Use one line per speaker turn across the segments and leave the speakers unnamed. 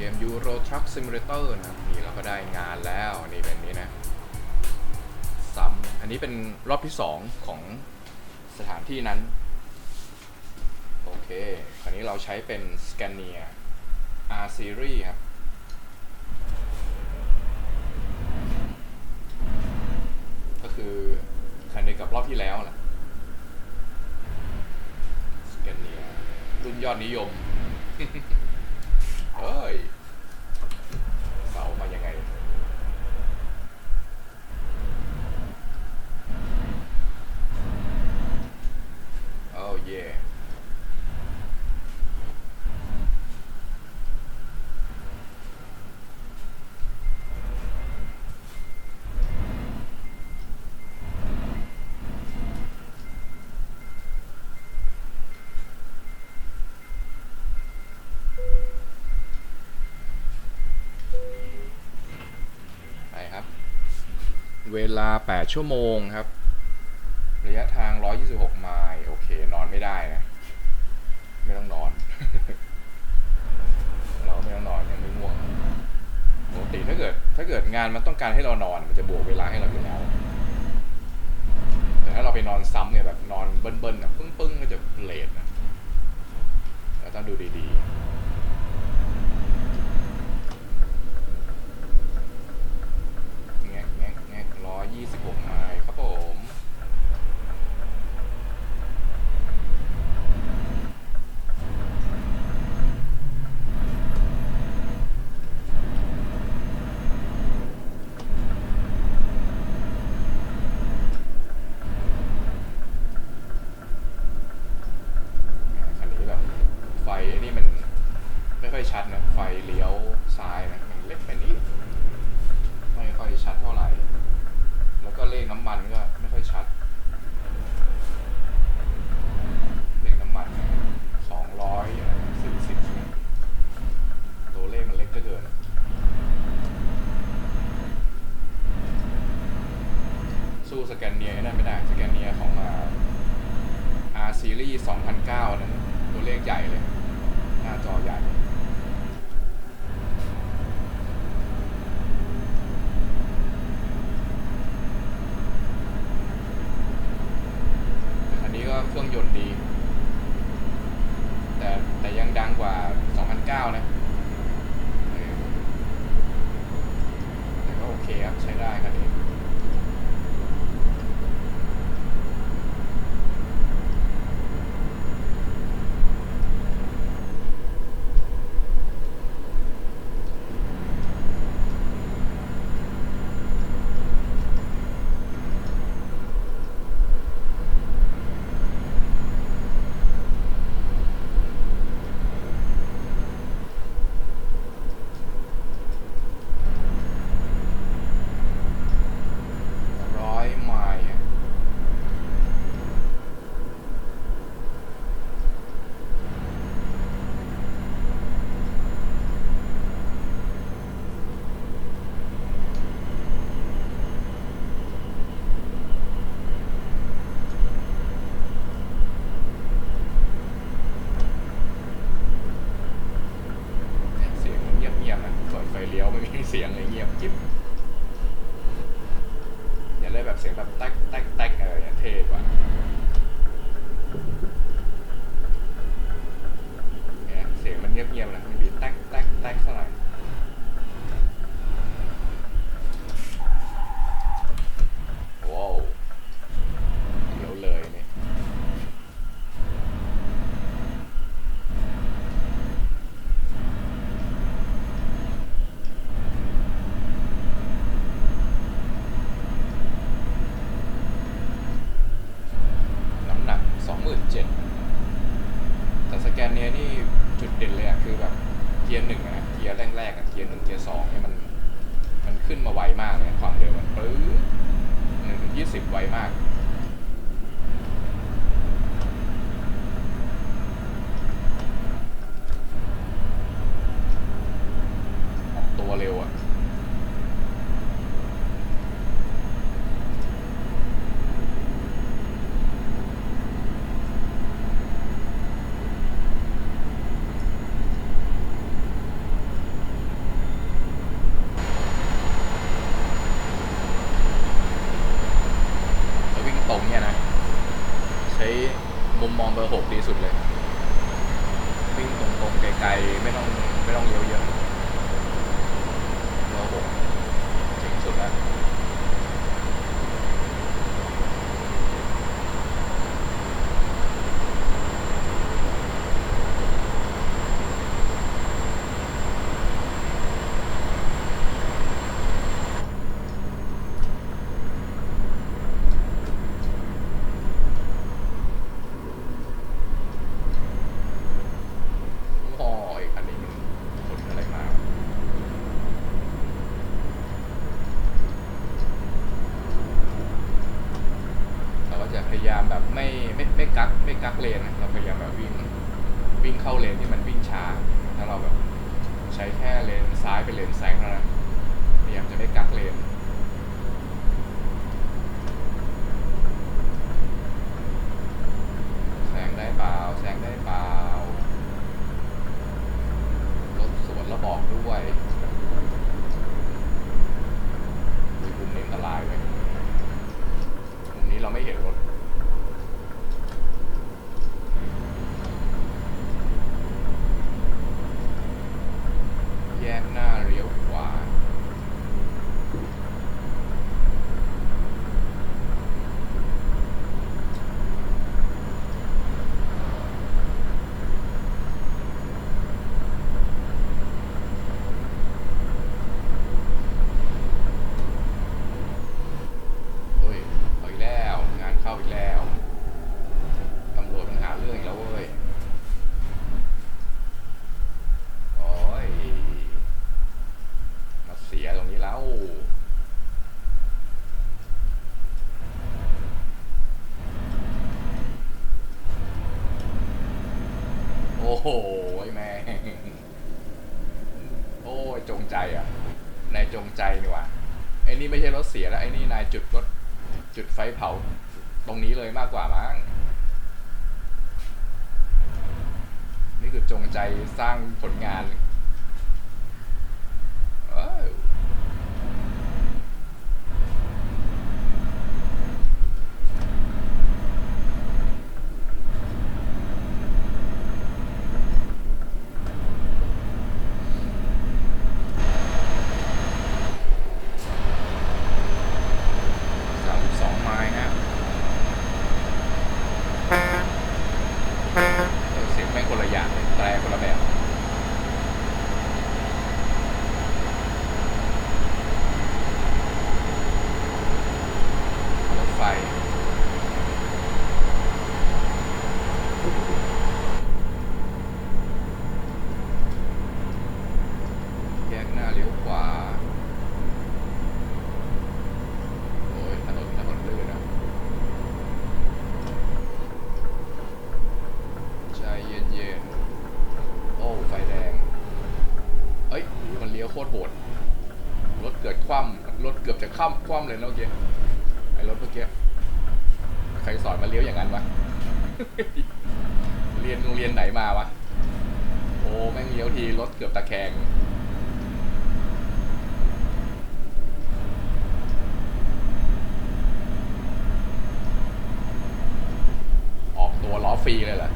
เกม Euro Truck Simulator นะครับนี่เราก็ได้งานแล้วนี่เป็นนี้นะซ้ำอันนี้เป็นรอบที่ 2 ของสถานที่นั้น โอเค คราวนี้เราใช้เป็น Scania R Series ครับก็คือคันเดียวกับรอบที่แล้วแหละ Scania รุ่นยอดนิยม เเวลา 8 ชั่วโมงครับ ระยะทาง 126 ไมล์ โอเค นอนไม่ได้นะ ไม่ต้องนอน เราไม่ต้องนอนยังไม่ง่วงปกติถ้าเกิด ถ้าเกิดงานมันต้องการให้เรานอน มันจะบวกเวลาให้เราอยู่แล้วแต่ถ้าเราไปนอนซ้ำเนี่ยแบบนอนเบิ้ลๆอะปึ้งๆก็จะเลทนะแล้วต้องดูดีๆ แงะแงะแงะร้อยยี่สิบหกไมล์ครับผม คันนี้แบบไฟไอ้นี่มันไม่ค่อยชัดนะ ไฟเลี้ยวซ้ายนะมันเล็กไปนิดไม่ค่อยชัดเท่าไหร่ แล้วก็เลขน้ำมันก็ไม่ค่อยชัด เลขน้ำมันสองร้อยสี่สิบตัวเลขมันเล็กก็เกิน สู้สแกนเนียไอ้นั่นไม่ได้ สแกนเนียของมา R Series 2009นั้นตัวเลขใหญ่เลย หน้าจอใหญ่ อันนี้ก็เครื่องยนต์ดี แต่แต่ยังดังกว่า 2009 นะเออแต่ก็โอเคครับ ใช้ได้คันนี้ ร้อยไมล์อะเสียงมันเงียบๆนะเปิดไฟเลี้ยวไม่มีเสียงเลยเงียบจิ๊บ อย่าได้แบบ เสียงแบบแต๊กแต๊กแต๊กเอออย่าเท่กว่า กักเลนนะเราพยายามแบบวิ่งวิ่งเข้าเลนที่มันวิ่งช้าถ้าเราแบบใช้แค่เลนซ้ายเป็นเลนแซงเท่านั้นพยายามจะไม่กักเลน แซงได้เปล่าแซงได้เปล่ารถสวนแล้วบอกด้วยมีกลุ่มนี้อันตรายเลยกลุ่มนี้เราไม่เห็นรถ แยกหน้าเลี้ยวขวา เฮ้ยเอาอีกแล้ว งานเข้าอีกแล้ว ตำรวจมันหาเรื่องอีกแล้วเว้ย โอ้ย มาเสียตรงนี้แล้ว โอ้โหแม่งโอ้ย จงใจอะนายจงใจนี่หว่าไอ้นี่ไม่ใช่รถเสียแล้วไอ้นี่นายจุดรถจุดไฟเผาตรงนี้เลยมากกว่ามั้งนี่คือจงใจสร้างผลงานเอ้ยสามสิบสองไม้นะเออเสียงแม่งคนละอย่างเลยแตรคนละแบบ รถไฟ แยกหน้าเลี้ยวขวา โอ้ยถนนถนนลื่นนะใจเย็นเย็นๆโอ้ ไฟแดง เอ้ย มันเลี้ยวโคตรโหด รถเกิดคว่ำรถเกือบจะข้ามคว่ำเลยนะเมื่อกี้ ไอ้รถเมื่อกี้ ใครสอนมาเลี้ยวอย่างนั้นวะ เรียนโรงเรียนไหนมาวะ โอ้ แม่งเลี้ยวทีรถเกือบตะแคงออกตัวล้อฟรีเลยเหรอ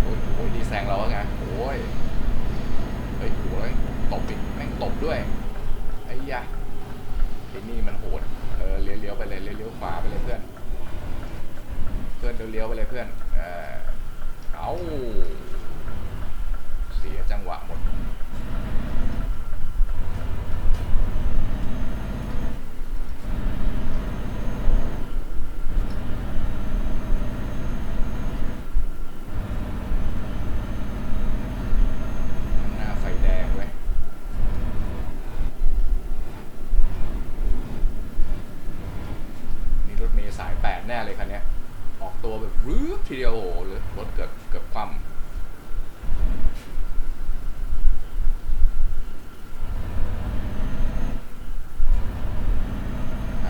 โอ้ยโอ้ยนี่แซงเราแล้วไงโอ้ยเฮ้ยโอ้ยตบอีกแม่งตบด้วยไอ้ยะไอ้นี่มันโหดเออเลี้ยวเลี้ยวไปเลยเลี้ยวเลี้ยวขวาไปเลยเพื่อน เพื่อนเลี้ยวเลี้ยวไปเลยเพื่อนเออ เอาเสียจังหวะหมด ข้างหน้าไฟแดงเว้ย นี่รถเมย์สายแปดแน่เลยคันเนี้ย ออก ตัวแบบรื้อทีเดียวโอ้โหเลยรถเกิดเกือบความ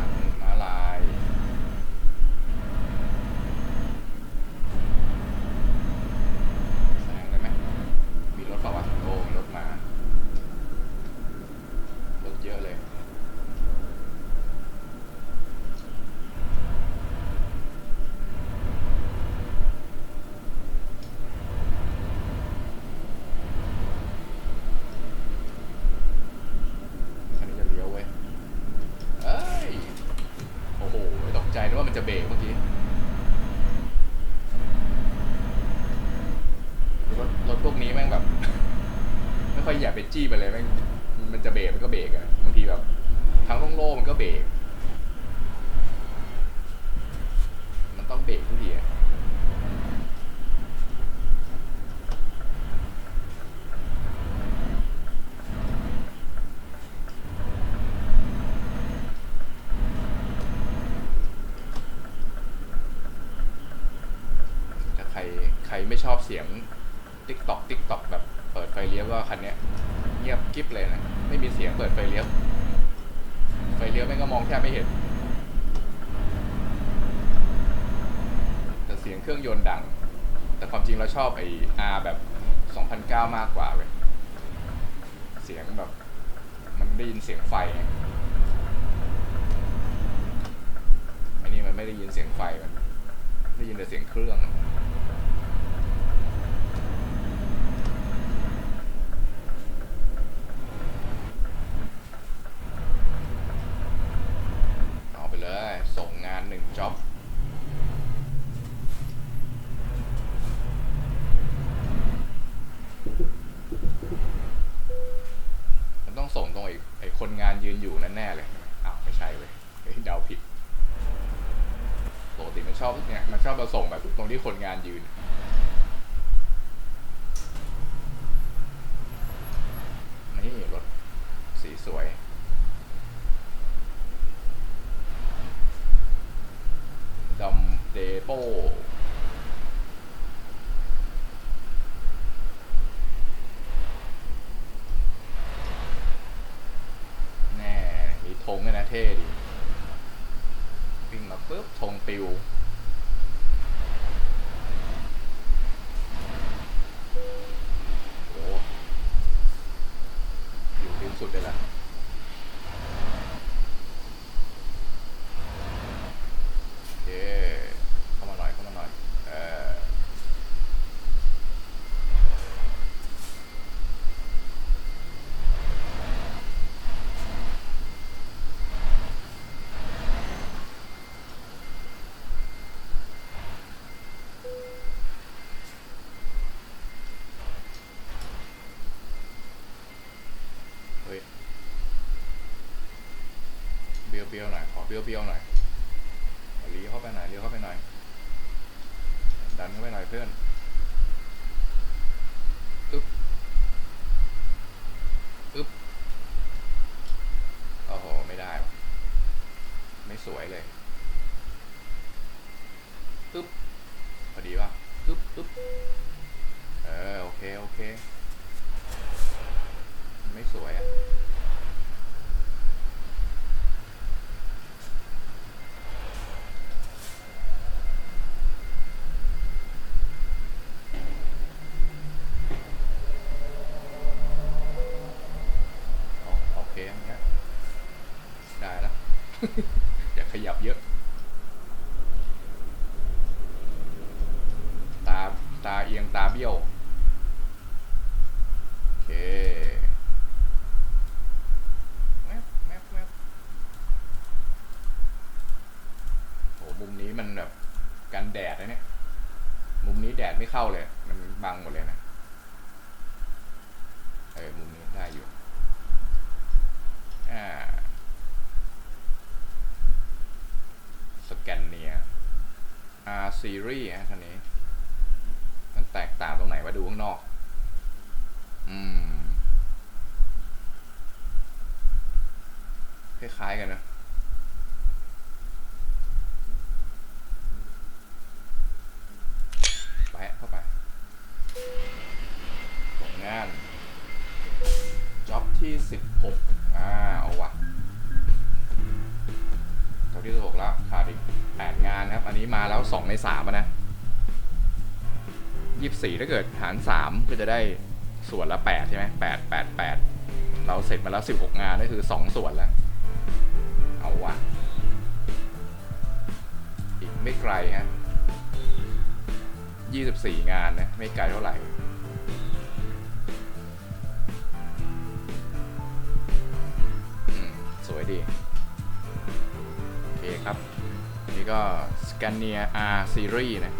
างม้าลายแซงได้ไหมมีรถเปล่าวะโอ้มีรถมา รถเยอะเลย เจี้ไปเลยแม่งมันจะเบรกมันก็เบรกอะบางทีแบบทางโล่งๆมันก็เบรกมันต้องเบรกทุกทีอะถ้าใครใครไม่ชอบเสียงติ๊กตอกติ๊กตอกแบบเปิดไฟเลี้ยวก็คันเนี้ย เงียบกริบเลยนะ ไม่มีเสียงเปิดไฟเลี้ยว ไฟเลี้ยวแม่งก็มองแทบไม่เห็น แต่ เครื่องยนต์ดัง แต่ความจริงเราชอบไอ้ R แบบ2009 มากกว่าเว้ยเสียงแบบ มันได้ยินเสียงไฟอันนี้มันไม่ได้ยินเสียงไฟมันได้ยินแต่เสียงเครื่องเอาไปเลย ส่งงานหนึ่งจ็อบ มันต้องส่งตรงไอ้ไอ้คนงานยืนอยู่นั่นแน่เลยอ้าวไม่ใช่เว้ยเฮ้ยเดาผิดปกติมันชอบเนี่ย มันชอบมาส่ ผลงที่คนงานยืน นี่รถสีสวยดัมเดโปแน่ มีธงด้วยนะเท่ดี วิ่งมาปุ๊บธงปิว โอ้อยู่ริมสุดเลยล่ะ โอเค เข้ามาหน่อย เข้ามาหน่อย เออ เฮ้ย เบี้ยวๆหน่อยขอเบี้ยวเบี้ยวๆหน่อยเลี้ยวเข้าไปหน่อยเลี้ยวเข้าไปหน่อย ดันเข้าไปหน่อยเพื่อนอึ๊บอึ๊บโอ้โห ไม่ได้ ไม่สวยเลย อย่าขยับเยอะ ตา ตาเอียงตาเบี้ยว โอเคแวบแวบแวบโหมุมนี้มันแบบกันแดดนะเนี่ย มุมนี้แดดไม่เข้าเลย มันบังหมดเลยนะ เออ มุมนี้ได้อยู่ อ่า สแกนเนีย บีรี่ฮะคันนี้ มันแตกต่างตรงไหนวะดูข้างนอก อืม คล้ายๆกันนะ 4 ถ้าเกิดหาร 3 ก็จะได้ส่วนละ 8 ใช่ไหม8 8 8 เราเสร็จมาแล้ว 16 งานก็คือ 2 ส่วนแล้ว เอาวะอีกไม่ไกลฮะ 24 งานนะ ไม่ไกลเท่าไหร่สวยดี โอเคครับ นี่ก็ Scania R Series นะ